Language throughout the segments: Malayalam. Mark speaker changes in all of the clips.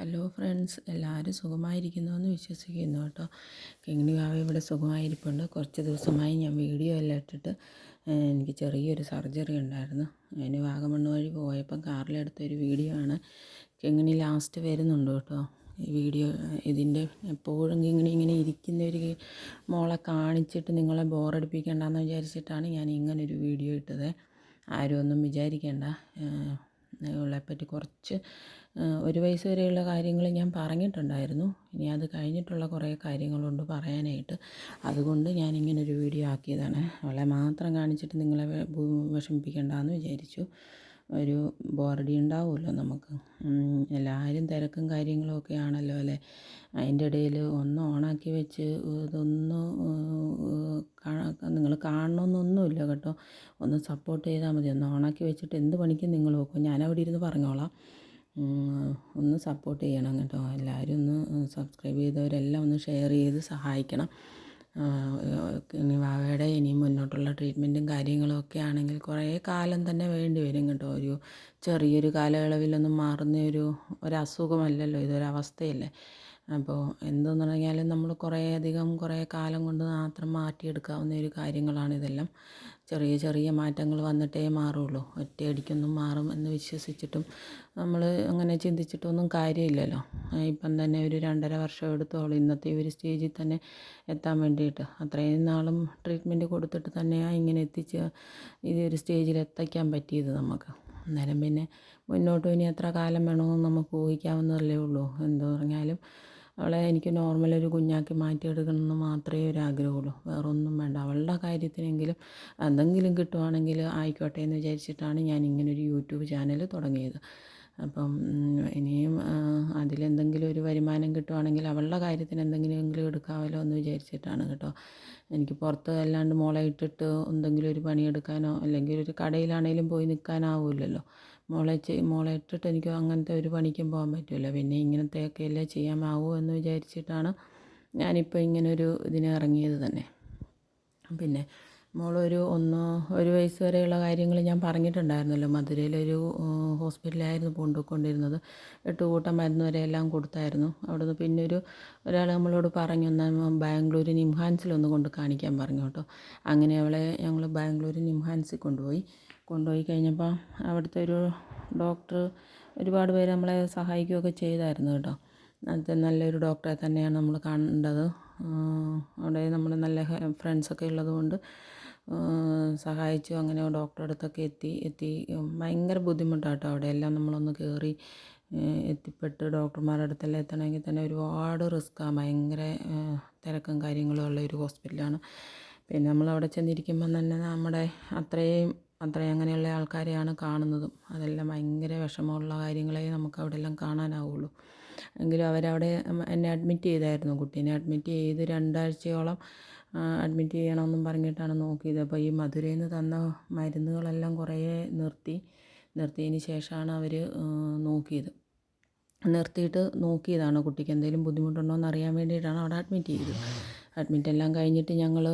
Speaker 1: ഹലോ ഫ്രണ്ട്സ് എല്ലാവരും സുഖമായിരിക്കുന്നു എന്ന് വിശ്വസിക്കുന്നു കേട്ടോ. കിങ്ങിണി വാവ ഇവിടെ സുഖമായിരിപ്പുണ്ട്. കുറച്ച് ദിവസമായി ഞാൻ വീഡിയോ എല്ലാം ഇട്ടിട്ട് എനിക്ക് ചെറിയൊരു സർജറി ഉണ്ടായിരുന്നു. അതിന് വാഗമണ്ണ് വഴി പോയപ്പം കാറിലെടുത്തൊരു വീഡിയോ ആണ്. കിങ്ങിണി ലാസ്റ്റ് വരുന്നുണ്ട് കേട്ടോ. ഈ വീഡിയോ ഇതിന്റെ എപ്പോഴും കിങ്ങിണി ഇങ്ങനെ ഇരിക്കുന്ന ഒരു മോളെ കാണിച്ചിട്ട് നിങ്ങളെ ബോറടിപ്പിക്കേണ്ടെന്ന് വിചാരിച്ചിട്ടാണ് ഞാൻ ഇങ്ങനൊരു വീഡിയോ ഇട്ടത്. ആരും ഒന്നും വിചാരിക്കേണ്ട. ഇവളെപ്പറ്റി കുറച്ച് ഒരു വയസ്സ് വരെയുള്ള കാര്യങ്ങൾ ഞാൻ പറഞ്ഞിട്ടുണ്ടായിരുന്നു. ഇനി അത് കഴിഞ്ഞിട്ടുള്ള കുറേ കാര്യങ്ങളുണ്ട് പറയാനായിട്ട്. അതുകൊണ്ട് ഞാൻ ഇങ്ങനൊരു വീഡിയോ ആക്കിയതാണ്. അവളെ മാത്രം കാണിച്ചിട്ട് നിങ്ങളെ വിഷമിപ്പിക്കേണ്ടെന്ന് വിചാരിച്ചു. ഒരു ബോറടി ഉണ്ടാവുമല്ലോ നമുക്ക്. എല്ലാവരും തിരക്കും കാര്യങ്ങളും ഒക്കെ ആണല്ലോ അല്ലേ? അതിന്റെ ഇടയിൽ ഒന്ന് ഓണാക്കി വെച്ച് ഇതൊന്ന് നിങ്ങൾ കാണണമെന്നൊന്നുമില്ല കേട്ടോ. ഒന്ന് സപ്പോർട്ട് ചെയ്താൽ മതി. ഒന്ന് ഓണാക്കി വെച്ചിട്ട് എന്ത് പണിക്കും നിങ്ങൾ നോക്കും. ഞാനവിടെ ഇരുന്ന് പറഞ്ഞോളാം. ഒന്ന് സപ്പോർട്ട് ചെയ്യണം കേട്ടോ. എല്ലാവരും ഒന്ന് സബ്സ്ക്രൈബ് ചെയ്തവരെല്ലാം ഒന്ന് ഷെയർ ചെയ്ത് സഹായിക്കണം. ഇനി വാവയുടെ ഇനിയും മുന്നോട്ടുള്ള ട്രീറ്റ്മെന്റും കാര്യങ്ങളും ഒക്കെ ആണെങ്കിൽ കുറേ കാലം തന്നെ വേണ്ടി വരും കേട്ടോ. ഒരു ചെറിയൊരു കാലയളവിലൊന്നും മാറുന്ന ഒരു ഒരസുഖമല്ലല്ലോ ഇതൊരവസ്ഥയല്ലേ? അപ്പോൾ എന്തെന്ന് പറഞ്ഞാലും നമ്മൾ കുറേ അധികം കുറേ കാലം കൊണ്ട് മാത്രം മാറ്റിയെടുക്കാവുന്ന ഒരു കാര്യങ്ങളാണ് ഇതെല്ലാം. ചെറിയ ചെറിയ മാറ്റങ്ങൾ വന്നിട്ടേ മാറുള്ളൂ. ഒറ്റയടിക്കൊന്നും മാറും എന്ന് വിശ്വസിച്ചിട്ടും നമ്മൾ അങ്ങനെ ചിന്തിച്ചിട്ടൊന്നും കാര്യമില്ലല്ലോ. ഇപ്പം തന്നെ ഒരു രണ്ടര വർഷം എടുത്തോളൂ ഇന്നത്തെ ഒരു സ്റ്റേജിൽ തന്നെ എത്താൻ വേണ്ടിയിട്ട് അത്രയും നാളും ട്രീറ്റ്മെന്റ് കൊടുത്തിട്ട് തന്നെയാണ് ഇങ്ങനെ എത്തിച്ച് ഈ ഒരു സ്റ്റേജിൽ എത്തിക്കാൻ പറ്റിയത് നമുക്ക്. അന്നേരം പിന്നെ മുന്നോട്ടും ഇനി എത്ര കാലം വേണമെന്ന് നമുക്ക് ഊഹിക്കാവുന്നതല്ലേ ഉള്ളൂ. എന്ത് പറഞ്ഞാലും അവളെ എനിക്ക് നോർമൽ ഒരു കുഞ്ഞാക്കി മാറ്റിയെടുക്കണമെന്ന് മാത്രമേ ഒരു ആഗ്രഹമുള്ളൂ വേറൊന്നും വേണ്ട. അവളുടെ കാര്യത്തിനെങ്കിലും എന്തെങ്കിലും കിട്ടുവാണെങ്കിൽ ആയിക്കോട്ടെ എന്ന് വിചാരിച്ചിട്ടാണ് ഞാൻ ഇങ്ങനൊരു യൂട്യൂബ് ചാനൽ തുടങ്ങിയത്. അപ്പം ഇനിയും അതിലെന്തെങ്കിലും ഒരു വരുമാനം കിട്ടുവാണെങ്കിൽ അവളുടെ കാര്യത്തിന് എന്തെങ്കിലുമെങ്കിലും എടുക്കാമല്ലോ എന്ന് വിചാരിച്ചിട്ടാണ് കേട്ടോ. എനിക്ക് പുറത്ത് അല്ലാണ്ട് മോളെ ഇട്ടിട്ട് എന്തെങ്കിലും ഒരു പണിയെടുക്കാനോ അല്ലെങ്കിൽ ഒരു കടയിലാണെങ്കിലും പോയി നിൽക്കാനാവില്ലല്ലോ. മോളെ മോളെ ഇട്ടിട്ട് എനിക്ക് അങ്ങനത്തെ ഒരു പണിക്കും പോകാൻ പറ്റില്ല പിന്നെ ഇങ്ങനത്തെയൊക്കെ അല്ലേ ചെയ്യാമാവൂ എന്ന് വിചാരിച്ചിട്ടാണ് ഞാനിപ്പോൾ ഇങ്ങനൊരു ഇതിന് ഇറങ്ങിയത് തന്നെ. പിന്നെ മോളൊരു ഒന്ന് ഒരു വയസ്സ് വരെയുള്ള കാര്യങ്ങൾ ഞാൻ പറഞ്ഞിട്ടുണ്ടായിരുന്നല്ലോ. മധുരയിലൊരു ഹോസ്പിറ്റലായിരുന്നു കൊണ്ടുപോയിക്കൊണ്ടിരുന്നത് എട്ട് കൂട്ടം മരുന്ന് വരെ എല്ലാം കൊടുത്തായിരുന്നു. അവിടെ നിന്ന് പിന്നെ ഒരു ഒരാൾ നമ്മളോട് പറഞ്ഞു എന്നാൽ ബാംഗ്ലൂർ നിംഹാൻസിലൊന്ന് കൊണ്ട് കാണിക്കാൻ പറഞ്ഞു കേട്ടോ. അങ്ങനെ അവളെ ഞങ്ങൾ ബാംഗ്ലൂർ നിംഹാൻസിൽ കൊണ്ടുപോയി. കൊണ്ടുപോയി കഴിഞ്ഞപ്പോൾ അവിടുത്തെ ഒരു ഡോക്ടർ ഒരുപാട് പേര് നമ്മളെ സഹായിക്കുകയൊക്കെ ചെയ്തായിരുന്നു കേട്ടോ. അത് നല്ലൊരു ഡോക്ടറെ തന്നെയാണ് നമ്മൾ കണ്ടത്. അവിടെ നമ്മൾ നല്ല ഫ്രണ്ട്സൊക്കെ ഉള്ളതുകൊണ്ട് സഹായിച്ചു. അങ്ങനെ ഡോക്ടറെ അടുത്തൊക്കെ എത്തി. എത്തി. ഭയങ്കര ബുദ്ധിമുട്ടാട്ടോ അവിടെ. എല്ലാം നമ്മളൊന്ന് കയറി എത്തിപ്പെട്ട് ഡോക്ടർമാരുടെ അടുത്തെല്ലാം എത്തണമെങ്കിൽ തന്നെ ഒരുപാട് റിസ്ക്കാണ് ഭയങ്കര തിരക്കും കാര്യങ്ങളും ഉള്ള ഒരു ഹോസ്പിറ്റലാണ്. പിന്നെ നമ്മൾ അവിടെ ചെന്നിരിക്കുമ്പം തന്നെ നമ്മുടെ അത്രയും അത്രയും അങ്ങനെയുള്ള ആൾക്കാരെയാണ് കാണുന്നതും. അതെല്ലാം ഭയങ്കര വിഷമമുള്ള കാര്യങ്ങളെ നമുക്ക് അവിടെ എല്ലാം കാണാനാവുള്ളൂ. എങ്കിലും അവരവിടെ എന്നെ അഡ്മിറ്റ് ചെയ്തായിരുന്നു കുട്ടീനെ. അഡ്മിറ്റ് ചെയ്ത് രണ്ടാഴ്ചയോളം അഡ്മിറ്റ് ചെയ്യണമെന്നും പറഞ്ഞിട്ടാണ് നോക്കിയത്. അപ്പോൾ ഈ മധുരയിൽ നിന്ന് തന്ന മരുന്നുകളെല്ലാം കുറേ നിർത്തി നിർത്തിയതിന് ശേഷമാണ് അവർ നോക്കിയത്. നിർത്തിയിട്ട് നോക്കിയതാണ് കുട്ടിക്ക് എന്തെങ്കിലും ബുദ്ധിമുട്ടുണ്ടോ എന്ന് അറിയാൻ വേണ്ടിയിട്ടാണ് അവിടെ അഡ്മിറ്റ് ചെയ്തത്. അഡ്മിറ്റ് എല്ലാം കഴിഞ്ഞിട്ട് ഞങ്ങൾ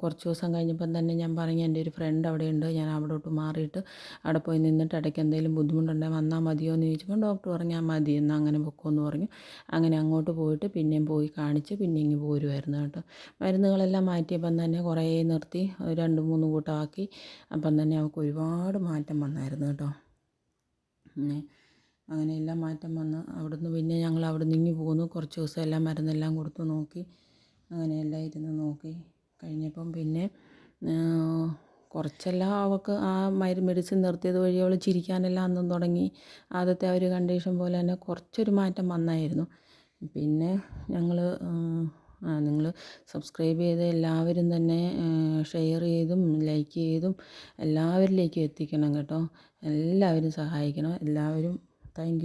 Speaker 1: കുറച്ച് ദിവസം കഴിഞ്ഞപ്പം തന്നെ ഞാൻ പറഞ്ഞു എന്റെ ഒരു ഫ്രണ്ട് അവിടെയുണ്ട് ഞാൻ അവിടോട്ട് മാറിയിട്ട് അവിടെ പോയി നിന്നിട്ട് ഇടയ്ക്ക് എന്തെങ്കിലും ബുദ്ധിമുട്ടുണ്ടെങ്കിൽ വന്നാൽ മതിയോ എന്ന് ചോദിച്ചപ്പോൾ ഡോക്ടർ പറഞ്ഞാൽ മതി എന്നാൽ അങ്ങനെ പൊക്കോന്ന് പറഞ്ഞു. അങ്ങനെ അങ്ങോട്ട് പോയിട്ട് പിന്നെയും പോയി കാണിച്ച് പിന്നെ ഇങ്ങ് പോരുമായിരുന്നു കേട്ടോ. മരുന്നുകളെല്ലാം മാറ്റിയപ്പം തന്നെ കുറേ നിർത്തി രണ്ട് മൂന്ന് കൂട്ടമാക്കി. അപ്പം തന്നെ അവൾക്ക് ഒരുപാട് മാറ്റം വന്നായിരുന്നു കേട്ടോ. പിന്നെ അങ്ങനെയെല്ലാം മാറ്റം വന്ന് അവിടുന്ന് പിന്നെ ഞങ്ങൾ അവിടെ നിന്ന് പോന്നു. കുറച്ച് ദിവസം എല്ലാം മരുന്നെല്ലാം കൊടുത്തു നോക്കി. അങ്ങനെയെല്ലാം ഇരുന്ന് നോക്കി. കഴിഞ്ഞപ്പം പിന്നെ കുറച്ചെല്ലാം അവൾക്ക് ആ മരു മെഡിസിൻ നിർത്തിയത് വഴി അവൾ ചിരിക്കാനെല്ലാം അന്നും തുടങ്ങി. ആദ്യത്തെ ആ ഒരു കണ്ടീഷൻ പോലെ തന്നെ കുറച്ചൊരു മാറ്റം വന്നായിരുന്നു. പിന്നെ ഞങ്ങൾ നിങ്ങൾ സബ്സ്ക്രൈബ് ചെയ്ത് എല്ലാവരും തന്നെ ഷെയർ ചെയ്തും ലൈക്ക് ചെയ്തും എല്ലാവരിലേക്കും എത്തിക്കണം കേട്ടോ. എല്ലാവരും സഹായിക്കണം. എല്ലാവരും താങ്ക്